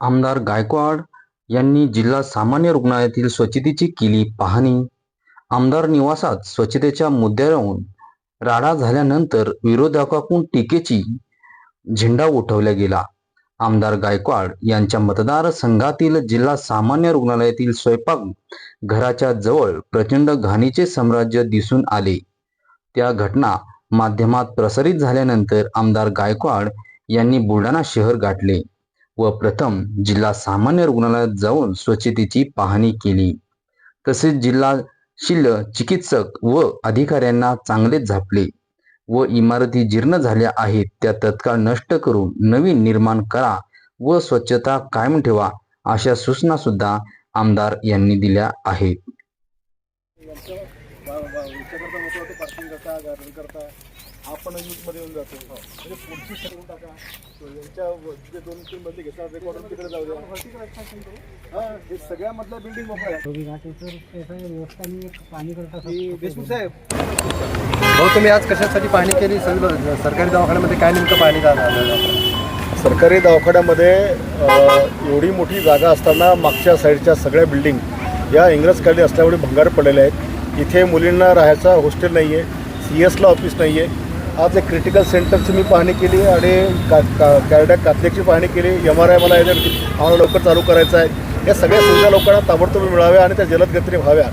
आमदार गायकवाड यांनी जिल्हा सामान्य रुग्णालयातील स्वच्छतेची केली पाहणी. आमदार निवासात स्वच्छतेच्या मुद्द्यावरून राडा झाल्यानंतर विरोधकांकडून टीकेची झेंडा उठवला गेला. आमदार गायकवाड यांच्या मतदारसंघातील जिल्हा सामान्य रुग्णालयातील स्वयंपाक घराच्या जवळ प्रचंड घाणीचे साम्राज्य दिसून आले. त्या घटना माध्यमात प्रसारित झाल्यानंतर आमदार गायकवाड यांनी बुलढाणा शहर गाठले. व प्रथम जिल्हा सामान्य रुग्णालयात जाऊन स्वच्छतेची पाहणी केली. तसेच जिल्हा शिल्ल चिकित्सक व अधिकाऱ्यांना चांगलेच झापले व इमारती जीर्ण झाल्या आहेत. त्या तत्काळ नष्ट करून नवीन निर्माण करा व स्वच्छता कायम ठेवा अशा सूचना सुद्धा आमदार यांनी दिल्या आहेत. विचारता मोकळं होतं पार्किंग करता गार्डन करता. आपण मध्ये येऊन जातो. म्हणजे पुढची ठरवून टाका. तो यांच्या जे दोन तीन मधले घेतात रेकॉर्ड तिकडे जाऊ द्या. हां हे सगळ्यामधल्या बिल्डिंग मोकळ्या. पाणी देशमुख साहेब. भाऊ तुम्ही आज कशासाठी पाहणी केली? सर सरकारी दवाखान्यामध्ये काय नेमकं आलं सरकारी दवाखान्यामध्ये एवढी मोठी जागा असताना मागच्या साईडच्या सगळ्या बिल्डिंग या इंग्रजकाली असल्यामुळे भंगार पडलेल्या आहेत. इथे मुलींना राहायचा हॉस्टेल नाही आहे सी एसला ऑफिस नाही आहे आज एक क्रिटिकल सेंटरची मी पाहणी केली आणि का का कॅरडॅक कातल्याची पाहणी केली. एम आर आय मला आम्हाला लवकर चालू करायचं आहे. या सगळ्या सुविधा लोकांना ताबडतोब मिळाव्या आणि त्या जलद गतीने व्हाव्या.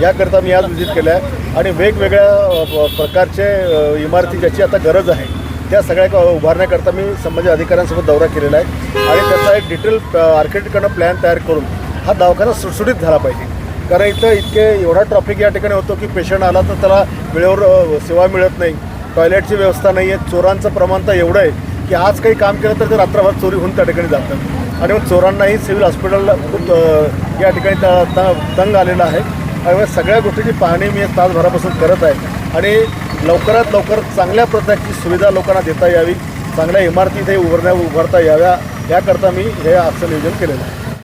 याकरता मी आज विजिट केल्या. आहे आणि वेगवेगळ्या प- प्रकारचे इमारती ज्याची आता गरज आहे त्या सगळ्या क- उभारण्याकरता मी संबंधित अधिकाऱ्यांसोबत दौरा केलेला आहे. आणि त्याचा एक डिटेल आर्किटेक्टकडनं प्लॅन तयार करून हा दवाखाना सुटसुटीत झाला पाहिजे. कारण इथं इतके एवढा ट्रॉफिक या ठिकाणी होतो की पेशंट आला तर त्याला वेळेवर सेवा मिळत नाही. टॉयलेटची व्यवस्था नाही आहे चोरांचं प्रमाण तर एवढं आहे की आज काही काम केलं तर ते रात्रभर चोरी होऊन त्या ठिकाणी जातं आणि मग चोरांनाही सिव्हिल हॉस्पिटलला खूप या ठिकाणी त- त- तंग आलेला आहे. त्यामुळे सगळ्या गोष्टीची पाहणी मी तासभरापासून करत आहे. आणि लवकरात लवकर चांगल्या प्रकारची सुविधा लोकांना देता यावी. चांगल्या इमारती इथे उभारण्या उभारता याव्या. याकरता मी हे आजचं नियोजन केलेलं आहे.